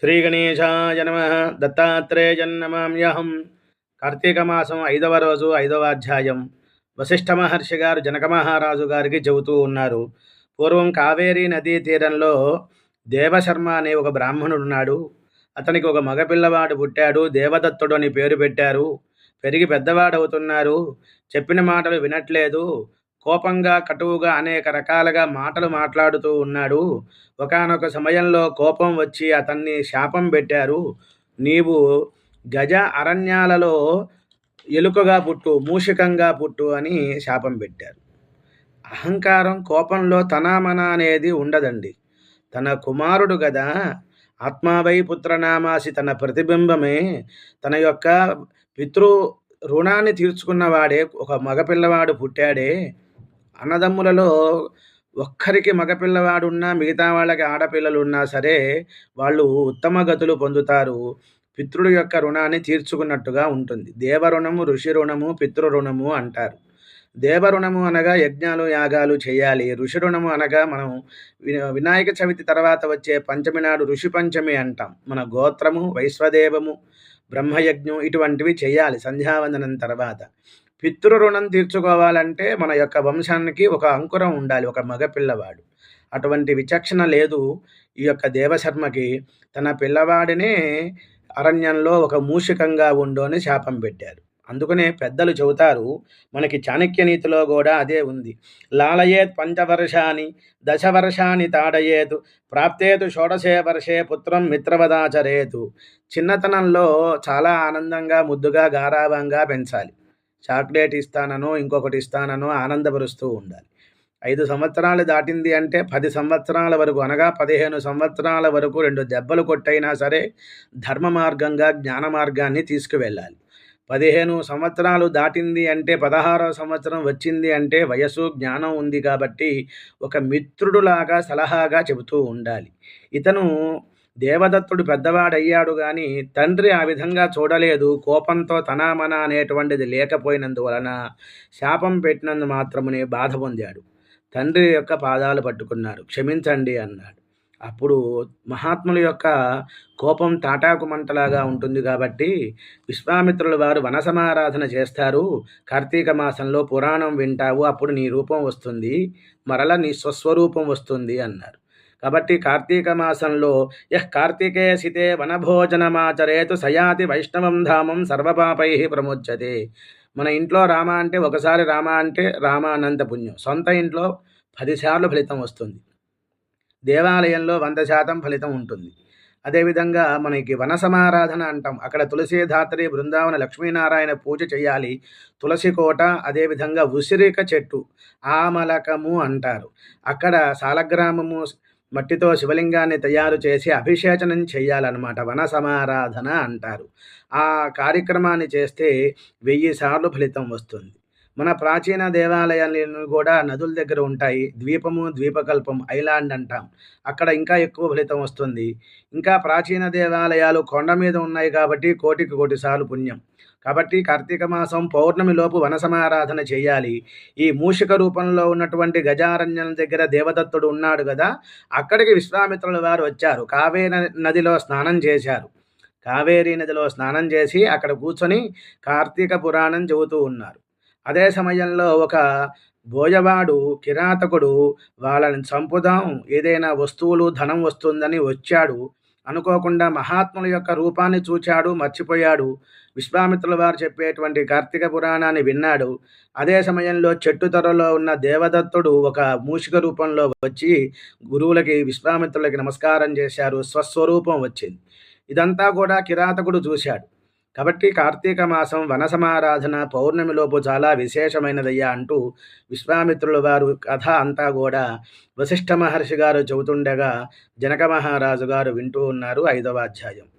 శ్రీగణేశాయ నమ దత్తాత్రేయన్నమామ్యహం. కార్తీక మాసం ఐదవ రోజు ఐదవ అధ్యాయం. వశిష్ఠ మహర్షి గారు జనక మహారాజు గారికి చెబుతూ ఉన్నారు. పూర్వం కావేరీ నదీ తీరంలో దేవశర్మ అనే ఒక బ్రాహ్మణుడు ఉన్నాడు అతనికి ఒక మగపిల్లవాడు పుట్టాడు. దేవదత్తుడు అని పేరు పెట్టారు. పెరిగి పెద్దవాడవుతున్నారు. చెప్పిన మాటలు వినట్లేదు. కోపంగా కటువుగా అనేక రకాలుగా మాటలు మాట్లాడుతూ ఉన్నాడు. ఒకనొక సమయంలో కోపం వచ్చి అతన్ని శాపం పెట్టారు. నీవు గజ అరణ్యాలలో ఎలుకగా పుట్టు మూషికంగా పుట్టు అని శాపం పెట్టారు. అహంకారం కోపంలో తనామన అనేది ఉండదండి. తన కుమారుడు కదా ఆత్మావై పుత్రనామాసి తన ప్రతిబింబమే తన యొక్క పితృ రుణాన్ని తీర్చుకున్నవాడే ఒక మగపిల్లవాడు పుట్టాడే. అన్నదమ్ములలో ఒక్కరికి మగపిల్లవాడు ఉన్నా మిగతా వాళ్ళకి ఆడపిల్లలు ఉన్నా సరే వాళ్ళు ఉత్తమ గతులు పొందుతారు. పితృడు యొక్క రుణాన్ని తీర్చుకున్నట్టుగా ఉంటుంది. దేవరుణము ఋషి రుణము పితృరుణము అంటారు. దేవరుణము అనగా యజ్ఞాలు యాగాలు చేయాలి. ఋషి రుణము అనగా మనం వినాయక చవితి తర్వాత వచ్చే పంచమి నాడు ఋషి పంచమి అంటాం. మన గోత్రము వైశ్వదేవము బ్రహ్మయజ్ఞం ఇటువంటివి చేయాలి సంధ్యావందనం తర్వాత. పితృ రుణం తీర్చుకోవాలంటే మన యొక్క వంశానికి ఒక అంకురం ఉండాలి ఒక మగపిల్లవాడు. అటువంటి విచక్షణ లేదు ఈ యొక్క దేవశర్మకి. తన పిల్లవాడినే అరణ్యంలో ఒక మూషికంగా ఉండు అని శాపం పెట్టారు. అందుకనే పెద్దలు చెబుతారు మనకి చాణక్య నీతిలో కూడా అదే ఉంది. లాలయేత్ పంచవర్షాన్ని దశవర్షాన్ని తాడయేతు ప్రాప్తేతు షోడశే వర్షే పుత్రం మిత్రవదాచరేతు. చిన్నతనంలో చాలా ఆనందంగా ముద్దుగా గారాభంగా పెంచాలి. చాక్లెట్ ఇస్తాననో ఇంకొకటి ఇస్తానను ఆనందపరుస్తూ ఉండాలి. ఐదు సంవత్సరాలు దాటింది అంటే పది సంవత్సరాల వరకు అనగా పదిహేను సంవత్సరాల వరకు రెండు దెబ్బలు కొట్టైనా సరే ధర్మ మార్గంగా జ్ఞాన మార్గాన్ని తీసుకువెళ్ళాలి. పదిహేను సంవత్సరాలు దాటింది అంటే పదహారవ సంవత్సరం వచ్చింది అంటే వయసు జ్ఞానం ఉంది కాబట్టి ఒక మిత్రుడులాగా సలహాగా చెబుతూ ఉండాలి. ఇతను దేవదత్తుడు పెద్దవాడయ్యాడు కానీ తండ్రి ఆ విధంగా చూడలేదు. కోపంతో తనామన అనేటువంటిది లేకపోయినందువలన శాపం పెట్టినందు మాత్రమునే బాధ పొందాడు. తండ్రి యొక్క పాదాలు పట్టుకున్నారు. క్షమించండి అన్నాడు. అప్పుడు మహాత్ముల యొక్క కోపం తాటాకు మంటలాగా ఉంటుంది కాబట్టి విశ్వామిత్రుల వారు వనసమారాధన చేస్తారు. కార్తీక మాసంలో పురాణం వింటావు అప్పుడు నీ రూపం వస్తుంది. మరల నీ స్వస్వరూపం వస్తుంది అన్నారు. కాబట్టి కార్తీక మాసంలో యహ్ కార్తీకేసితే వనభోజనమాచరేతు సయాతి వైష్ణవం ధామం సర్వపాపై ప్రముచ్యతే. మన ఇంట్లో రామ అంటే ఒకసారి రామ అంటే రామ అనంత పుణ్యం. సొంత ఇంట్లో పదిసార్లు ఫలితం వస్తుంది. దేవాలయంలో వంద శాతం ఫలితం ఉంటుంది. అదేవిధంగా మనకి వన సమారాధన అంటాం. అక్కడ తులసీధాత్రి బృందావన లక్ష్మీనారాయణ పూజ చేయాలి. తులసి కోట అదేవిధంగా ఉసిరిక చెట్టు ఆమలకము అంటారు. అక్కడ సాలగ్రామము మట్టితో శివలింగాన్ని తయారు చేసి అభిషేచనం చేయాలన్నమాట. వన సమారాధన అంటారు. ఆ కార్యక్రమాన్ని చేస్తే వెయ్యి సార్లు ఫలితం వస్తుంది. మన ప్రాచీన దేవాలయాలను కూడా నదుల దగ్గర ఉంటాయి. ద్వీపము ద్వీపకల్పం ఐలాండ్ అంటాం. అక్కడ ఇంకా ఎక్కువ ఫలితం వస్తుంది. ఇంకా ప్రాచీన దేవాలయాలు కొండ మీద ఉన్నాయి కాబట్టి కోటికి కోటి సార్లు పుణ్యం. కాబట్టి కార్తీక మాసం పౌర్ణమిలోపు వనసమారాధన చేయాలి. ఈ మూషిక రూపంలో ఉన్నటువంటి గజారణ్యం దగ్గర దేవదత్తుడు ఉన్నాడు కదా అక్కడికి విశ్వామిత్రుల వారు వచ్చారు. కావేరీ నదిలో స్నానం చేశారు. కావేరీ నదిలో స్నానం చేసి అక్కడ కూర్చొని కార్తీక పురాణం చెబుతూ ఉన్నారు. అదే సమయంలో ఒక బోయవాడు కిరాతకుడు వాళ్ళని చంపుదాం ఏదైనా వస్తువులు ధనం వస్తుందని వచ్చాడు. అనుకోకుండా మహాత్ముల యొక్క రూపాన్ని చూచాడు మర్చిపోయాడు. విశ్వామిత్రుల వారు చెప్పేటువంటి కార్తీక పురాణాన్ని విన్నాడు. అదే సమయంలో చెట్టు తొరలో ఉన్న దేవదత్తుడు ఒక మూషిక రూపంలో వచ్చి గురువులకి విశ్వామిత్రులకి నమస్కారం చేశారు. స్వస్వరూపం వచ్చింది. ఇదంతా కూడా కిరాతకుడు చూశాడు. కాబట్టి కార్తీక మాసం వనసమారాధన పౌర్ణమిలోపు చాలా విశేషమైనదయ్యా అంటూ విశ్వామిత్రుల వారు కథ అంతా కూడా వశిష్ఠ మహర్షి గారు చెబుతుండగా జనక మహారాజు గారు వింటూ ఉన్నారు ఐదవ అధ్యాయం.